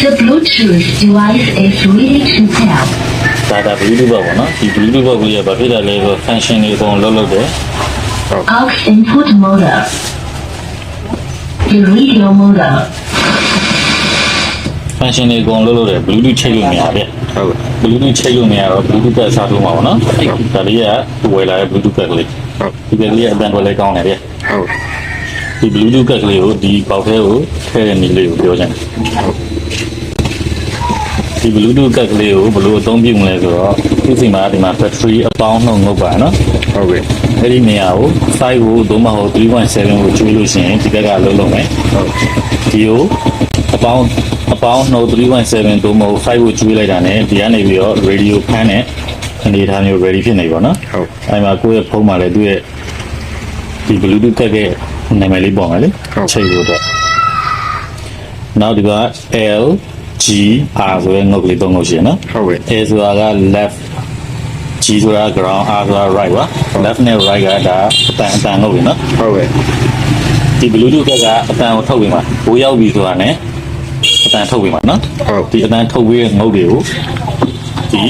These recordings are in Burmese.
The Bluetooth device is ready to pair. ဒါဒါ Bluetooth ပေါ့နော်ဒီ Bluetooth ဘောက်ကလေးကဘာဖြစ်တာလဲဆိုတော့ function တွေအကုန်လုံးလုပ်တယ် Aux input model. The radio model. function တွေအကုန်လုံးလုပ်တယ် Bluetooth ချိတ်လို့မရဗျဟုတ် Bluetooth ချိတ်လို့မရတော့ Bluetooth ကစားထိုးမှာပေါ့နော်ဒါလေးကဝယ်လာတဲ့ Bluetooth ကလေးဟုတ်ဒီကလေးကအတန်တော်လေးကောင်းတယ်ဗျဟုတ် ဒီ Bluetooth ကလေးကိုဒီပေါက်ထဲကိုထည့်တဲ့နည်းလေးကိုပြောချင်တယ်ဒီ Bluetooth ကလေးကိုဘယ်လိုအသုံးပြုမလဲဆိုတော့ဒီစီမှာဒီမှာ battery အပေါင်းနှုတ်ငုတ်ပါနော်ဟုတ်ကဲ့အဲ့ဒီနေရာကို5ကိုသို့မဟုတ်3.7ကိုကျွေးလို့ရှိရင်ဒီဘက်ကလုံးလုံးမယ်ဟုတ်ဒီကိုအပေါင်းအပေါင်းနှုတ်3.7သို့မဟုတ်5ကိုကျွေးလိုက်တာ ਨੇ ဒီကနေပြီးတော့ radio ဖမ်းတဲ့အနေအထားမျိုး ready ဖြစ်နေပါတော့ဟုတ်အဲ့မှာကိုယ့်ရဲ့ဖုန်းမှာလည်းသူ့ရဲ့ဒီ bluetooth ကက်က နာမည်လေးပေါ်မယ်လေချိန်လို့တော့နောက်ဒီက L G R ဆိုတဲ့ငုတ်ကလေးသုံးငုတ်ရှိရနော်ဟုတ်ကဲ့ A ဆိုတာက left G ဆိုတာ ground R ဆိုတာ right ပါ left နဲ့ right ကဒါအတန်အတန်ငုတ်ပြီနော်ဟုတ်ကဲ့ဒီ bluetooth ကက်ကအတန်ကိုထုတ်ပြီးမှဘိုးရောက်ပြီဆိုတာ ਨੇ အတန်ထုတ်ပြီးမှနော်ဟုတ်ဒီအတန်ထုတ်ပြီးတဲ့ငုတ်တွေကိုဒီ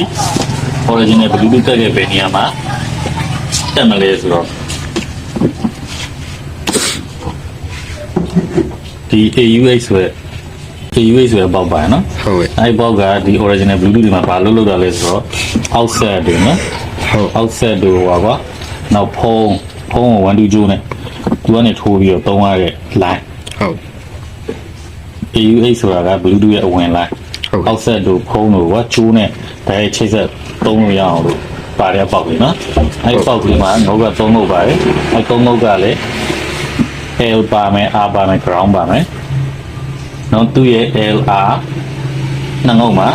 original bluetooth ကက်ကဘယ်နေရာမှာတက်မလဲဆိုတော့ ဒီ AUX ဆိုတဲ့ AUX ဆိုတဲ့ပေါက်ပါရနော်ဟုတ်ကဲ့အဲ့ပေါက်ကဒီ original bluetooth တွေမှာဘာလို့လုပ်တာလဲဆိုတော့ offset တွေနော်ဟုတ် offset တို့ဟောကွာနောက်ဖုံးဖုံးကို1 2 2နဲ့သူကနေထိုးပြီးတော့သုံးရတဲ့ line ဟုတ် AUX ဆိုတာက bluetooth ရဲ့အဝင် line ဟုတ်ကဲ့ offset တို့ဖုံးတို့ကကျိုးနဲ့ဒါရဲ့ချိတ်ဆက်သုံးလို့ရအောင်လို့ပါတဲ့ပေါက်လေးနော်အဲ့ပေါက်ကလေးမှာငုတ်ကသုံးလို့ပါတယ်အဲ့သုံးငုတ်ကလည်း L ပါမယ် R ပါမယ် ground ပါမယ်နော်သူ့ရဲ့ LR နှငုတ်မှာ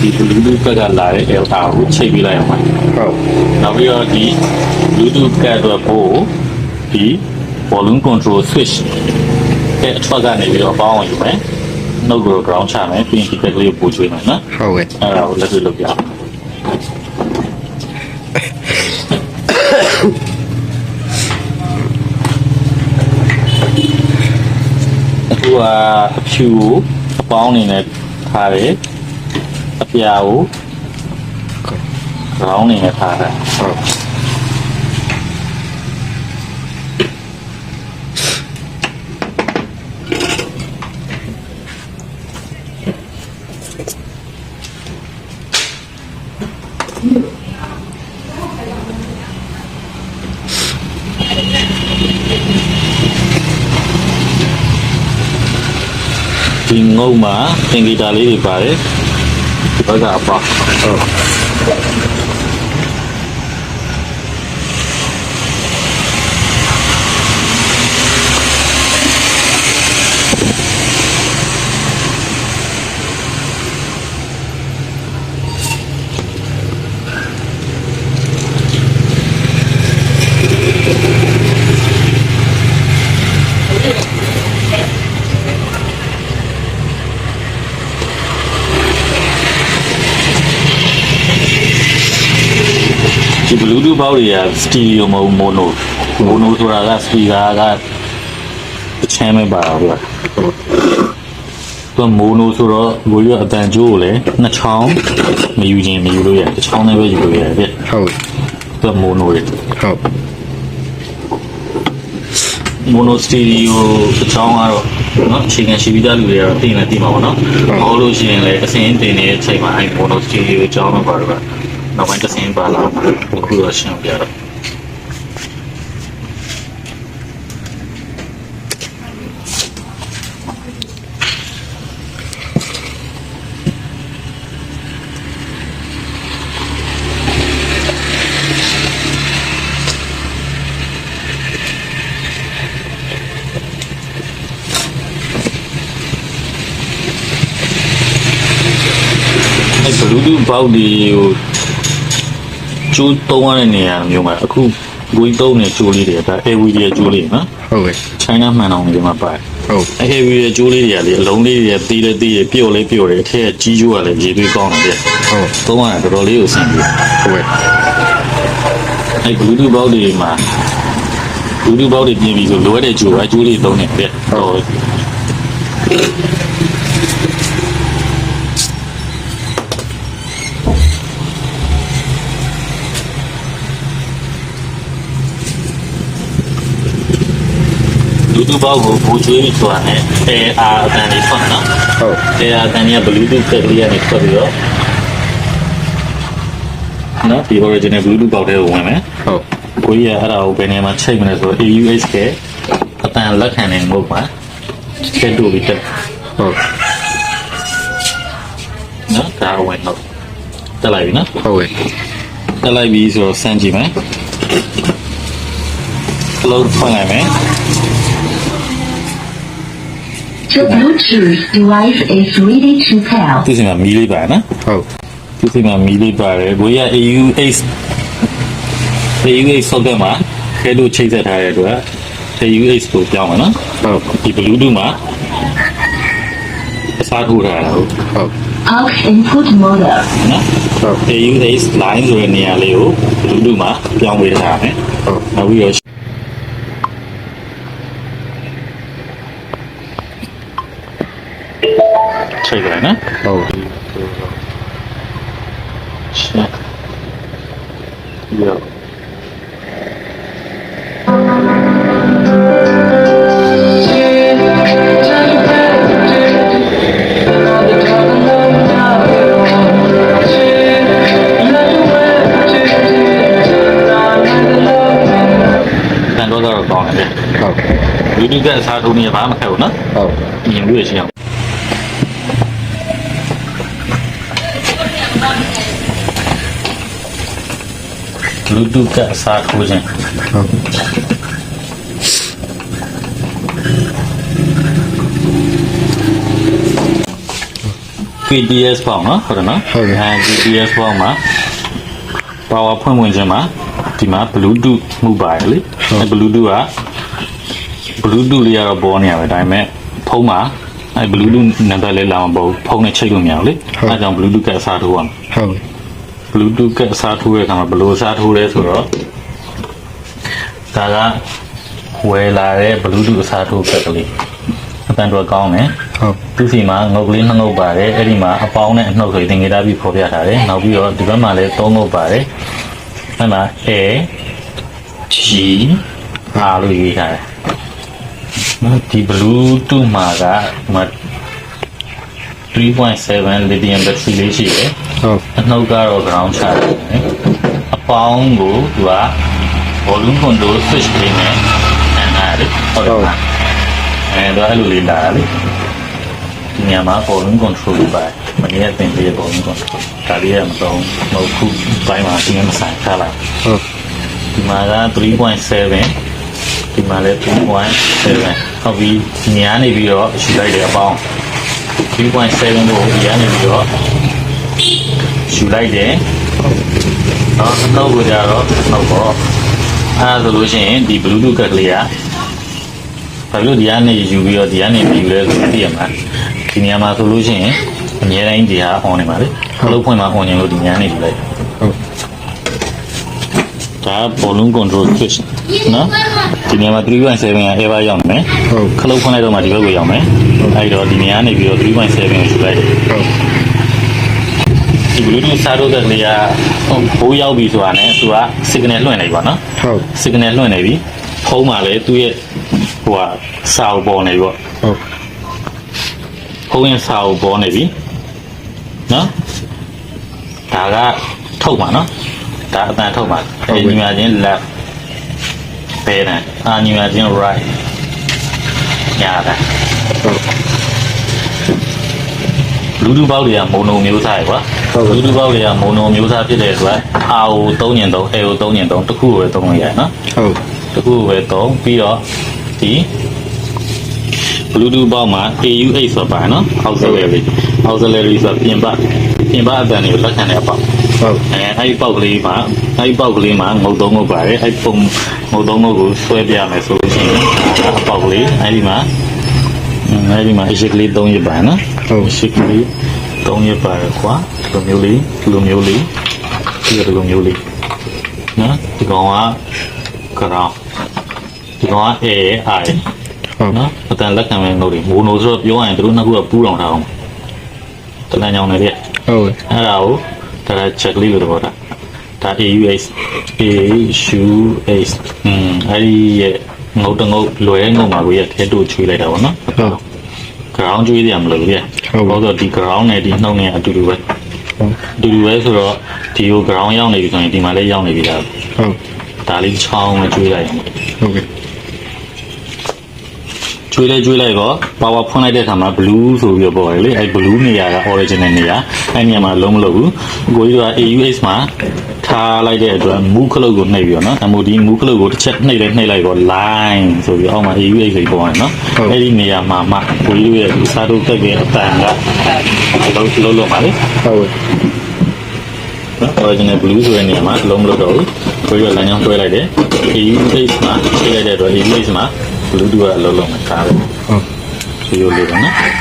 ဒီ bluetooth ကလာတဲ့ LR ကိုချိတ်ပြီးလိုက်အောင်ပါဟုတ်နောက်ပြီးတော့ဒီ Bluetooth ကအတွက်ဖို့ဒီ volume control switch တဲ့အတွက်ကနေပြီးတော့ပေါင်းအောင်ယူမယ်နှုတ်ကို ground ချမယ်ပြီးရင်ဒီကလေးကိုပို့ချွေးမယ်နော်ဟုတ်ကဲ့အဲ့ဒါကိုလက်တွေ့လုပ်ပြအောင်အ ခုကအဖြူကိုအပေါင်းအနေနဲ့ထားတယ်အပြာကို ground အနေနဲ့ထားတယ်ဟုတ် ဒီငုံမှာသင်္ကေတလေးတွေပါတယ်ဒီဘက်ကအပေါက်ဟုတ် ဒီ Bluetooth ဘောက်တွေက stereo မဟုတ် mono mono ဆိုတာက speaker ကတစ်ချမ်းပဲပါတော့ဗျာသူက mono ဆိုတော့ဘိုးကြီးကအတန်ကြိုးကိုလည်းနှစ်ချောင်းမယူခြင်းမယူလို့ရတယ်တစ်ချောင်းနဲ့ပဲယူလို့ရတယ်ဗျဟုတ်သူက mono တွေဟုတ် mono stereo တစ်ချောင်းကတော့နော်အချိန်ခံရှိပြီးသားလူတွေကတော့သိနေသိမှာပေါ့နော်ဟောလို့ရှိရင်လည်းအစင်းတင်နေတဲ့အချိန်မှာအဲ mono stereo အကြောင်းတော့ပါတော့ နောက်ပိုင်းတစ်စင်းပါလာအခုတော့ရှင်းပြတော့ အဲ Bluetooth ဘော က်ဒီကိုကျိုးသုံးရတဲ့နေရာမျိုးမှာအခုဝီသုံးနေကျိုးလေးတွေကဒါ AVD ရဲ့ကျိုးလေးနော်ဟုတ်ကဲ့ China မှန်အောင်ဒီမှာပါတယ်ဟုတ်အဲ AVD ရဲ့ကျိုးလေးတွေကလေအလုံးလေးတွေတီးလေးတီးရပျော့လေးပျော့တယ်အထက်ကကြီးကျိုးကလည်းရေသွေးကောင်းတယ်ပြဟုတ်သုံးရတာတော်တော်လေးကိုဆင်ပြေဟုတ်ကဲ့အဲ Bluetooth ဘောက်ဒီမှာ Bluetooth ဘောက်ဒီပြင်ပြီးဆိုလိုအပ်တဲ့ကျိုးအဲကျိုးလေးသုံးနေပြဟုတ် Bluetooth ဘောက်ကိုဘူချွေးပြီးဆိုတာနဲ့ AR အတန်လေးဖွင့်နော်ဟုတ် AR အတန်ကြီးက Bluetooth ကလေးကနေဖွင့်ပြီးတော့နော်ဒီ original Bluetooth ဘောက်ထဲကိုဝင်မယ်ဟုတ်ကိုကြီးကအဲ့ဒါကိုဘယ်နေရာမှာချိန်မလဲဆိုတော့ AUX ကအတန်လက်ခံနေမှုပါချက်တူပြီးတက်ဟုတ်နော်ဒါဝင်တော့တက်လိုက်ပြီနော်ဟုတ်ကဲ့တက်လိုက်ပြီဆိုတော့စမ်းကြည့်မယ် close ဖွင့်လိုက်မယ် The Bluetooth device is ready to pair. သူစီမှာမီးလေးပါနော်ဟုတ်သူစီမှာမီးလေးပါတယ်ကိုကြီးက AUX AUX ဆောက်တဲ့မှာခဲလို့ချိတ်ဆက်ထားတဲ့အတွက် AUX ကိုပြောင်းမယ်နော်ဟုတ်ဒီ Bluetooth မှာအစားထိုးထားတာဟုတ်ဟုတ် Aux input model. နော်ဟုတ် AUX line ဆိုတဲ့နေရာလေးကို Bluetooth မှာပြောင်းပေးထားမယ်ဟုတ်နောက်ပြီးတော့ ချိန်ကြလိုက်နော်ဟုတ်ချက်ရောတန်တော့တော့ကောင်းတယ်ဟုတ်လူတူကအစားထိုးနေဘာမှမခက်ဘူးနော်ဟုတ်မြင်လို့ရရှိအောင် လူတူကအစားထိုးခြင်းဟုတ် PDS ပေါ့နော်ဟုတ်တယ်နော်ဟုတ်ကဲ့အဲ PDS ပေါ့မှာ power ဖွင့်ဝင်ခြင်းမှာဒီမှာ Bluetooth မှုပါတယ်လေအဲ Bluetooth က Bluetooth လေးကတော့ပေါ်နေရပဲဒါပေမဲ့ဖုန်းမှာအဲ Bluetooth နံပါတ်လေးလာမှာမဟုတ်ဘူးဖုန်းနဲ့ချိတ်လို့မရဘူးလေအဲဒါကြောင့် Bluetooth ကအစားထိုးရမယ်ဟုတ် Bluetooth ကအစားထိုးတဲ့အခါမှာဘယ်လိုအစားထိုးလဲဆိုတော့ဒါကဝယ်လာတဲ့ Bluetooth အစားထိုးကက်ကလေးအတန်တော်ကောင်းတယ်ဟုတ်သူစီမှာငုတ်ကလေးနှစ်ငုတ်ပါတယ်အဲ့ဒီမှာအပေါင်းနဲ့အနှုတ်ဆိုရင်သင်္ကေတပြီးဖော်ပြထားတယ်နောက်ပြီးတော့ဒီဘက်မှာလည်းသုံးငုတ်ပါတယ်အဲ့မှာ A G R လို့ရေးထားတယ်နော်ဒီ Bluetooth မှာကဟိုမှာ3.7 lithium battery လေးရှိတယ် ဟုတ်အနှုတ်ကတော့ ground ချတယ်အပေါင်းကိုသူက volume control switch လေးနဲ့အန်ထားတယ်ဟုတ်တယ်မလားအဲဒါအဲ့လိုလေးလာတယ်လေဒီညမှာ volume control ပါမနေ့ကသင်ပေး volume control ဒါလေးကမတော့မဟုတ်ခုပိုင်းမှာသင်မဆိုင်ထားလိုက်ဟုတ်ဒီမှာက3.7ဒီမှာလည်း3.7ဟုတ်ပြီဒီညနေပြီးတော့ယူလိုက်တယ်အပေါင်း3.7ကိုဒီညနေပြီးတော့ ယူလိုက်တယ်နော်အနှုတ်ကိုကြတော့ဟုတ်ပေါ့အဲဒါဆိုလို့ရှိရင်ဒီ bluetooth ကတ်ကလေးကဘာလို့ဒီကနေယူပြီးတော့ဒီကနေမယူလဲဆိုသိရမှာဒီနေရာမှာဆိုလို့ရှိရင်အများတိုင်းဒီဟာ on နေပါလေအလုပ်ဖွင့်မှာ on ရင်လို့ဒီညနေယူလိုက်ဟုတ်ဒါ volume control switch နော်ဒီနေရာမှာ3.7က ever ရောက်မယ်ဟုတ်ခလုတ်ဖွင့်လိုက်တော့မှဒီဘက်ကိုရောက်မယ်အဲဒီတော့ဒီနေရာနေပြီးတော့3.7ကိုယူလိုက်တယ်ဟုတ် ဒီ bluetooth စားတော့တဲ့နေရာဟိုဘိုးရောက်ပြီဆိုတာနဲ့သူက signal လွှင့်နေပြီပေါ့နော်ဟုတ် signal လွှင့်နေပြီဖုန်းမှာလည်းသူ့ရဲ့ဟိုဟာစာအုပ်ပေါ်နေပြီပေါ့ဟုတ်ဖုန်းရဲ့စာအုပ်ပေါ်နေပြီနော်ဒါကထုတ်ပါနော်ဒါအတန်ထုတ်ပါအဲညီမချင်း left ဘယ်နဲ့အာညီမချင်း right ညာတာဟုတ်လူတူပေါက်တွေကမိုနိုမျိုးစားရယ်ကွာ ဟုတ်ကဲ့လူတူပေါက်တွေကမိုနိုမျိုးစားဖြစ်တဲ့အတွက် R ကို3ညင်3 A ကို3ညင်3တစ်ခုကိုပဲ3လို့ရတယ်နော်ဟုတ်တစ်ခုကိုပဲ3ပြီးတော့ဒီ Bluetooth ပေါက်မှာ AUX ဆိုတာပါနော် auxiliary auxiliary ဆိုတာပြင်ပပြင်ပအတန်တွေကိုလက်ခံတဲ့အပေါက်ဟုတ်အဲအဲ့ဒီပေါက်ကလေးမှာအဲ့ဒီပေါက်ကလေးမှာငုတ်သုံးငုတ်ပါတယ်အဲ့ဒီပုံငုတ်သုံးငုတ်ကိုဆွဲပြမယ်ဆိုလို့ရှိရင်ဒါအပေါက်ကလေးအဲ့ဒီမှာအင်းအဲ့ဒီမှာအရှိကလေး3ရပါနော်ဟုတ်ရှိကလေး 3ရပါတယ်ကွာဒီလိုမျိုးလေးဒီလိုမျိုးလေးဒီလိုမျိုးလေးနော်ဒီကောင်ကကြောင်ဒီကောင်က A I ဟုတ်နော်အတန်လက်ခံမဲ့ငုတ်တွေမိုနိုဆိုတော့ပြောရရင်တို့နှစ်ခုကပူးတော်ထားအောင်တလန်ကြောင်နေလေဟုတ်အဲ့ဒါကိုဒါက check လေးလို့တော့တာဒါ AUX AUX อืมအဲ့ဒီရဲ့ငုတ်တငုတ်လွဲငုံမှာကိုရထဲတို့ချွေးလိုက်တာပေါ့နော်ဟုတ် ground ကျွေးတယ်မလို့ပြဟုတ်ပါဟုတ်တော့ဒီ ground နဲ့ဒီနှုတ်နဲ့အတူတူပဲဟုတ်အတူတူပဲဆိုတော့ဒီကို ground ရောက်နေပြီဆိုရင်ဒီမှာလည်းရောက်နေပြီလားဟုတ်ဒါလေးချောင်းနဲ့ကျွေးလိုက်အောင်ဟုတ်ကဲ့ ကျွေးလဲကျွေးလိုက်တော့ power ဖွင့်လိုက်တဲ့အခါမှာ blue ဆိုပြီးတော့ပေါ်တယ်လေအဲ blue နေရာက original နေရာအဲနေရာမှာလုံးမလို့ဘူးကိုကြီးက AUH မှာထားလိုက်တဲ့အတွက် move ခလုတ်ကိုနှိပ်ပြီးတော့နော် MOD move ခလုတ်ကိုတစ်ချက်နှိပ်လိုက်နှိပ်လိုက်တော့ line ဆိုပြီးအောက်မှာ AUH လေးပေါ်တယ်နော်အဲ့ဒီနေရာမှာမှကိုကြီးရဲ့ဒီစားတို့တက်တဲ့အတန်ကလုံးလုံးလုံးပါလေဟုတ်ကဲ့နော် original blue ဆိုတဲ့နေရာမှာလုံးမလို့တော့ဘူးကိုကြီးကလမ်းကြောင်းတွဲလိုက်တယ် AUH မှာထိလိုက်တဲ့အတွက် AUH မှာ blue ကအလုံးလုံးမှာထားတယ်ဟုတ်ဒီလိုလေးပါနော်ဆက်